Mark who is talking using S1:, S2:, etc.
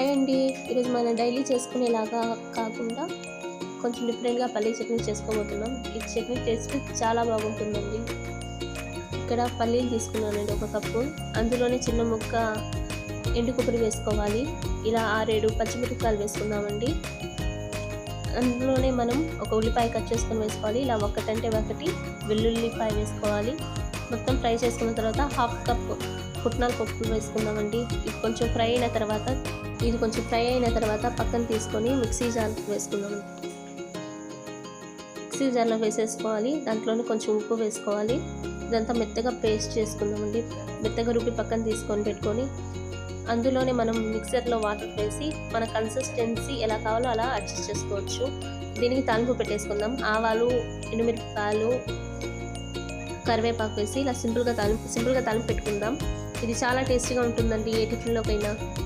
S1: Hi అండి. ఈరోజు మనం డైలీ చేసుకునేలాగా కాకుండా కొంచెం డిఫరెంట్గా పల్లీ చట్నీ చేసుకోబోతున్నాం. ఈ చట్నీ టేస్ట్ చాలా బాగుంటుందండి. ఇక్కడ పల్లీలు తీసుకున్నానండి ఒక కప్పు. అందులోనే చిన్న ముక్క ఎండు కొబ్బరి వేసుకోవాలి. ఇలా ఆరేడు పచ్చిమిరపకాయలు వేసుకుందామండి. అందులోనే మనం ఒక ఉల్లిపాయ కట్ చేసుకొని వేసుకోవాలి. ఇలా ఒకటంటే ఒకటి వెల్లుల్లిపాయ వేసుకోవాలి. మొత్తం ఫ్రై చేసుకున్న తర్వాత హాఫ్ కప్ పుట్నాల పప్పు వేసుకుందామండి. ఇది కొంచెం ఫ్రై అయిన తర్వాత ఇది కొంచెం ఫ్రై అయిన తర్వాత పక్కన తీసుకొని మిక్సీ జార్ వేసుకుందాం. మిక్సీ జార్లో వేసేసుకోవాలి. దాంట్లోనే కొంచెం ఉప్పు వేసుకోవాలి. ఇదంతా మెత్తగా పేస్ట్ చేసుకుందామండి. మెత్తగా రుబ్బి పక్కన తీసుకొని పెట్టుకొని అందులోనే మనం మిక్సర్లో వాటర్ వేసి మన కన్సిస్టెన్సీ ఎలా కావాలో అలా అడ్జస్ట్ చేసుకోవచ్చు. దీనికి తాలింపు పెట్టేసుకుందాం. ఆవాలు ఎండుమిరపకాయలు కరివేపాకు వేసి ఇలా సింపుల్గా తాలింపు సింపుల్గా తాలింపు పెట్టుకుందాం. ఇది చాలా టేస్టీగా ఉంటుందండి ఏ టిఫిన్లోకైనా.